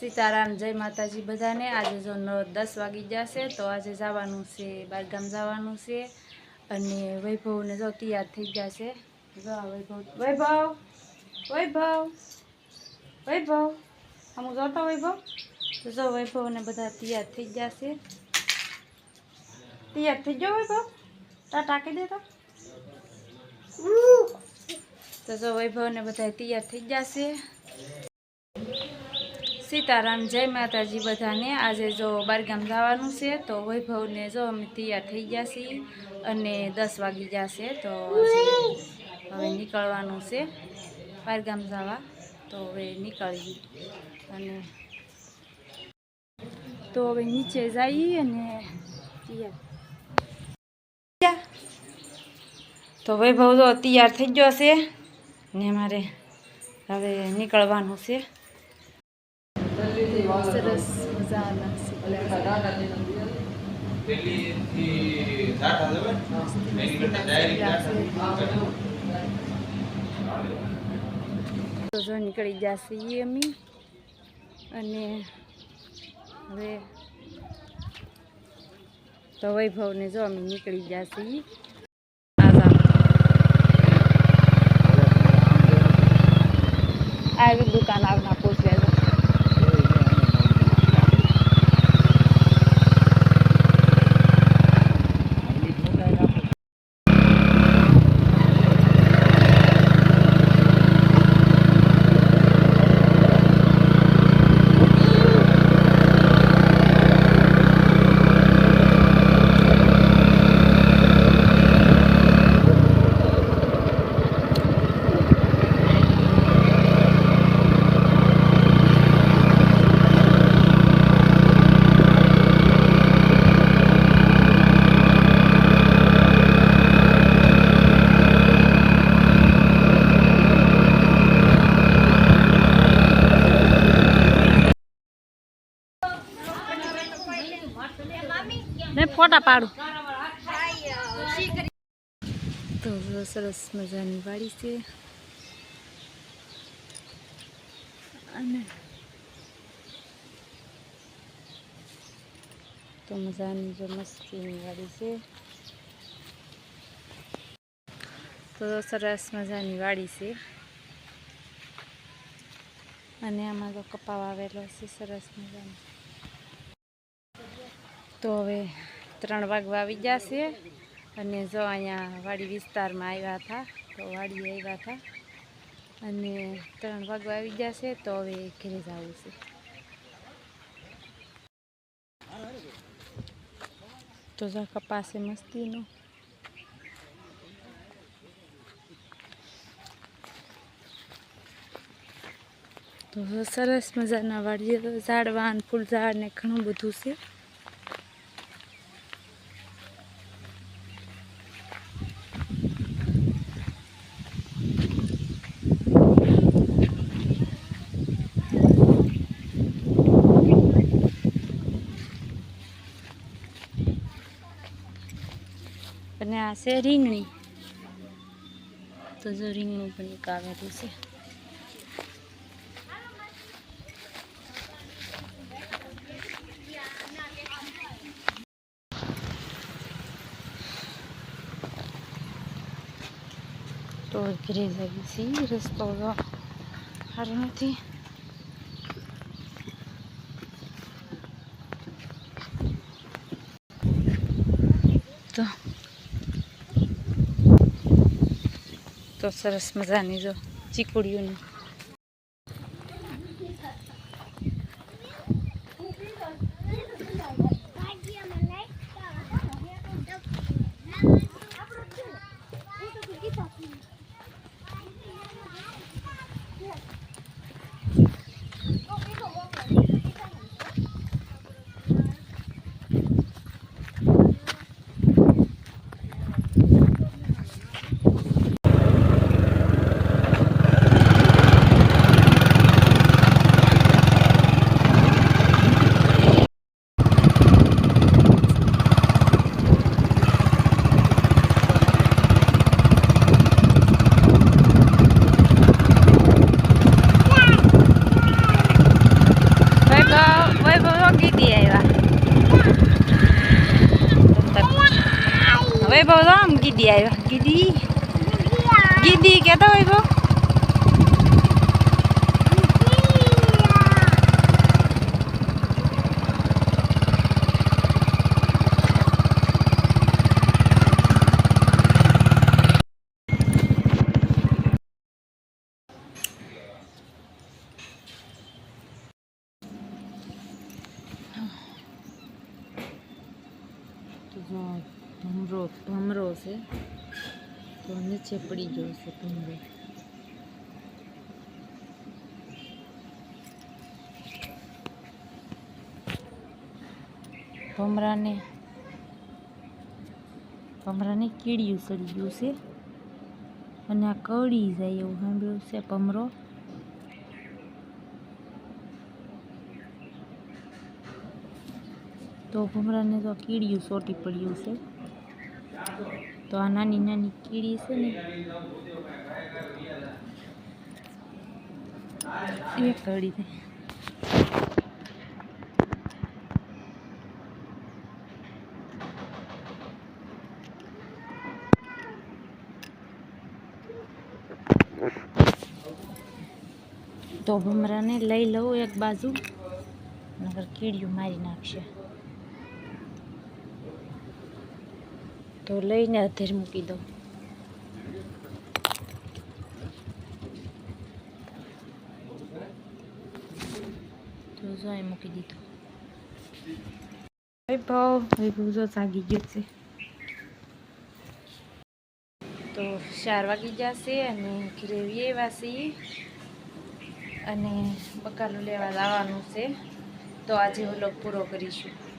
સીતારામ, જય માતાજી બધાને. આજે જો દસ વાગી જશે તો આજે જવાનું છે બારગામ જવાનું છે. અને વૈભવને જો તૈયાર થઈ ગયા છે. જો વૈભવ વૈભવ વૈભવ વૈભવ. અમુક જોતો વૈભવ? તો જો વૈભવને બધા તૈયાર થઈ ગયા છે. તૈયાર થઈ ગયો વૈભવ? તા ટાંકી દેતા તો. જો વૈભવને બધા તૈયાર થઈ જશે સીતારામ, જય માતાજી બધાને. આજે જો બારગામ જવાનું છે, તો વૈભવને જો અમે તૈયાર થઈ ગયા છીએ અને દસ વાગી જશે તો હવે નીકળવાનું છે બારગામ જવા. તો હવે નીકળીએ અને તો હવે નીચે જઈએ અને તૈયાર. તો વૈભવ જો તૈયાર થઈ ગયો છે ને મારે હવે નીકળવાનું છે. સરસ મજાના તો જો નીકળી જશે અમે અને હવે તો વૈભવને જો અમે નીકળી જશે આવી પાડું. તો સરસ મજાની વાડી છે. અને તો મજાની જો મસ્તીની વાડી છે. તો સરસ મજાની વાડી છે. અને આમાં તો કપાવ આવેલો છે સરસ મજાનો. તો હવે ત્રણ વાગવા આવી જશે. અને જો અહીંયા વાડી વિસ્તારમાં આવ્યા હતા, તો વાડી આવ્યા હતા. અને ત્રણ વાગવા આવી જશે, તો હવે ઘરે જવું છે. તો જા કપાસે મસ્તીનો. તો સરસ મજાના વાડીએ ઝાડવાન ફૂલ ઝાડ ને ઘણું બધું છે અને આ છે રીંગણી. તો જો રીંગણું પણ એક આવેલું છે. તો ઘરે જઈ છીએ, રસ્તો તો સારો નથી. તો તો સરસ મજાની જો ચીકુડીઓની વૈભવ તો આમ કીધી આવ્યા કીધી કીધી કેતો વૈભવ તો જો ભમરો ભમરો છે. તો નીચે પડી ગયો છે ભમરો ભમરાને ભમરાને કીડિયું સડી ગયું છે. અને આ કડી જાય એવું સાંભળ્યું છે ભમરો. તો ભમરાને તો કીડિયું સોટી પડ્યું છે. તો આ નાની નાની કીડી છે ને તો ભમરાને લઈ લઉં એક બાજુ નગર કીડીયું મારી નાખશે. તો લઈને અધેર મૂકી દઉં. તો જો અહીં મૂકી દીધો. વૈભવ વૈભવ જો જાગી ગયો છે. તો ચાર વાગી જશે અને ગ્રેવીએ વાસી અને બકાલું લેવા લાવવાનું છે. તો આજે વ્લોગ પૂરો કરીશું.